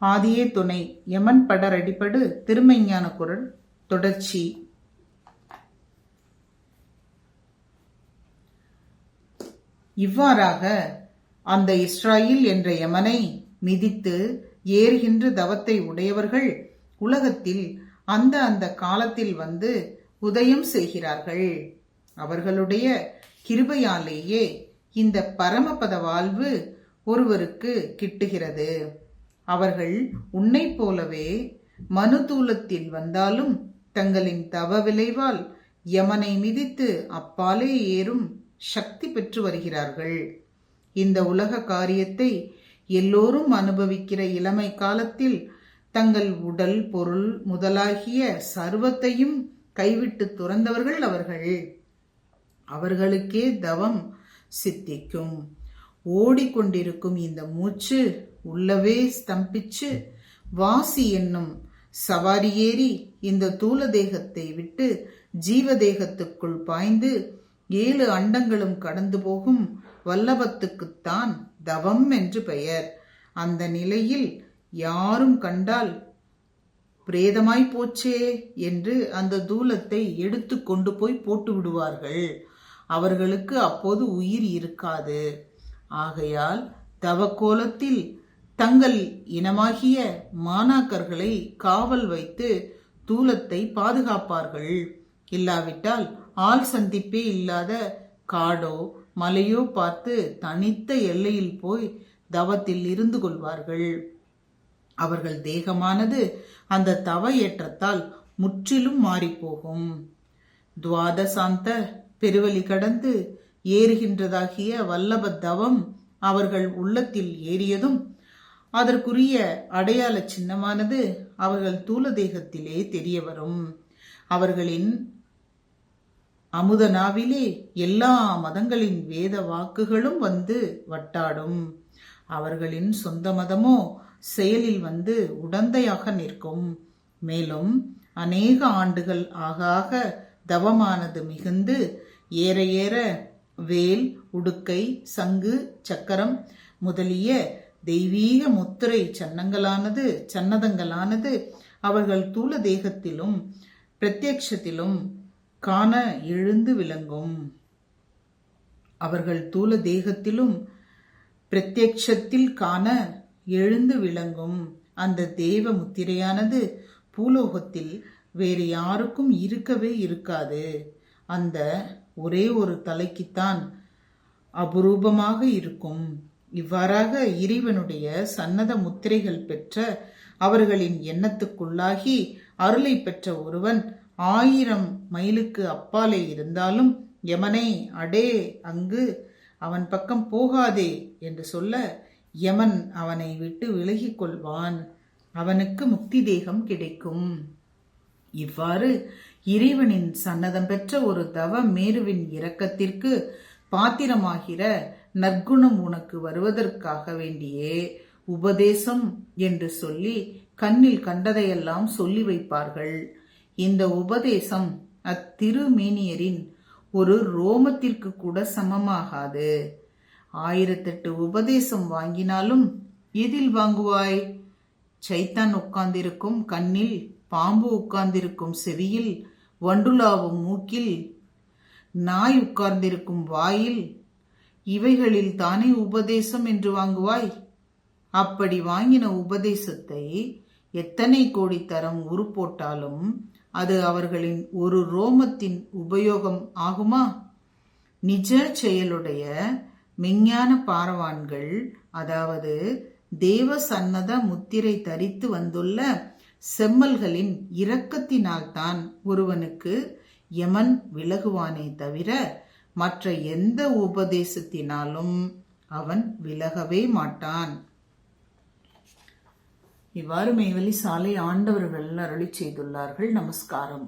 ஆதியே துணை. யமன் படர் அடிப்படு திருமைஞான குரல் தொடர்ச்சி. இவ்வாறாக அந்த இஸ்ராயில் என்ற யமனை மிதித்து ஏறுகின்ற தவத்தை உடையவர்கள் உலகத்தில் அந்த அந்த காலத்தில் வந்து உதயம் செய்கிறார்கள். அவர்களுடைய கிருபையாலேயே இந்த பரமபத வாழ்வு ஒருவருக்கு கிட்டுகிறது. அவர்கள் உன்னை போலவே மனுதூலத்தில் வந்தாலும் தங்களின் தவ விளைவால் யமனை மிதித்து அப்பாலே ஏறும் சக்தி பெற்று வருகிறார்கள். இந்த உலக காரியத்தை எல்லோரும் அனுபவிக்கிற இளமை காலத்தில் தங்கள் உடல் பொருள் முதலாகிய சர்வத்தையும் கைவிட்டு துறந்தவர்கள் அவர்கள். அவர்களுக்கே தவம் சித்திக்கும். ஓடிக்கொண்டிருக்கும் இந்த மூச்சு உள்ளவே ஸ்தம்பிச்சு வாசி என்னும் சவாரி ஏறி இந்த தூல தேகத்தை விட்டு ஜீவதேகத்துக்குள் பாய்ந்து ஏழு அண்டங்களும் கடந்து போகும் வல்லபத்துக்குத்தான் தவம் என்று பெயர். அந்த நிலையில் யாரும் கண்டால் பிரேதமாய் போச்சே என்று அந்த தூலத்தை எடுத்து கொண்டு போய் போட்டு விடுவார்கள். அவர்களுக்கு அப்போது உயிர் இருக்காது. ஆகையால் தவக்கோலத்தில் தங்கள் இனமாகிய மாணாக்கர்களை காவல் வைத்து தூலத்தை பாதுகாப்பார்கள். இல்லாவிட்டால் ஆள் சந்திப்பே இல்லாத காடோ மலையோ பார்த்து தனித்த எல்லையில் போய் தவத்தில் இருந்து கொள்வார்கள். அவர்கள் தேகமானது அந்த தவ ஏற்றத்தால் முற்றிலும் மாறிப்போகும். துவாதசாந்த பெருவழி கடந்து ஏறுகின்றதாகிய வல்லப தவம் அவர்கள் உள்ளத்தில் ஏறியதும் அதற்குரிய அடையாள சின்னமானது அவர்கள் தூலதேகத்திலே தெரிய வரும் அவர்களின் அமுதனாவிலே எல்லா மதங்களின் வேத வாக்குகளும் வந்து வட்டாடும். அவர்களின் சொந்த மதமோ செயலில் வந்து உடந்தையாக நிற்கும். மேலும் அநேக ஆண்டுகள் ஆக ஆக தவமானது மிகுந்து ஏற ஏற வேல் உடுக்கை சங்கு சக்கரம் முதலிய தெய்வீக முத்திரை சன்னங்களானது சன்னதங்களானது அவர்கள் தூல தேகத்திலும் பிரத்யக்ஷத்திலும் காண எழுந்து விளங்கும். அவர்கள் தூல தேகத்திலும் பிரத்யக்ஷத்தில் காண எழுந்து விளங்கும். அந்த தேவ முத்திரையானது பூலோகத்தில் வேறு யாருக்கும் இருக்கவே இருக்காது. அந்த ஒரே ஒரு தலைக்குத்தான் அபரூபமாக இருக்கும். இவ்வாறாக இறைவனுடைய சன்னத முத்திரைகள் பெற்ற அவர்களின் எண்ணத்துக்குள்ளாகி அருளை பெற்ற ஒருவன் ஆயிரம் மைலுக்கு அப்பாலே இருந்தாலும் யமனை அடே அங்கு அவன் பக்கம் போகாதே என்று சொல்ல யமன் அவனை விட்டு விலகிக் கொள்வான். அவனுக்கு முக்தி தேகம் கிடைக்கும் இவ்வாறு இறைவனின் சன்னதம் பெற்ற ஒரு தவ மேருவின் இரக்கத்திற்கு பாத்திரமாகிற நற்குணம் உனக்கு வருவதற்காக வேண்டியே. உபதேசம் என்று சொல்லி கண்ணில் கண்டதையெல்லாம் சொல்லி வைப்பார்கள். இந்த உபதேசம் அத்திருமேனியரின் ஒரு ரோமத்திற்கு கூட சமமாகாது. ஆயிரத்தெட்டு உபதேசம் வாங்கினாலும் எதில் வாங்குவாய்? சைத்தான் உட்கார்ந்திருக்கும் கண்ணில் பாம்பு உட்கார்ந்திருக்கும் செவியில் வண்டுலாவும் மூக்கில் நாய் உட்கார்ந்திருக்கும் வாயில் இவைகளில் தானே உபதேசம் என்று வாங்குவாய்? அப்படி வாங்கின உபதேசத்தை எத்தனை கோடி தரம் உரு போட்டாலும் அது அவர்களின் ஒரு ரோமத்தின் உபயோகம் ஆகுமா? நிஜ செயலுடைய மெஞ்ஞான பாரவான்கள் அதாவது தேவ சன்னத முத்திரை தரித்து வந்துள்ள செம்மல்களின் இரக்கத்தினால்தான் ஒருவனுக்கு யமன் விலகுவானே தவிர மற்ற எந்த உபதேசத்தினாலும் அவன் விலகவே மாட்டான். இவ்வாறு மேவலி சாலை ஆண்டவர்கள் அருளி செய்துள்ளார்கள். நமஸ்காரம்.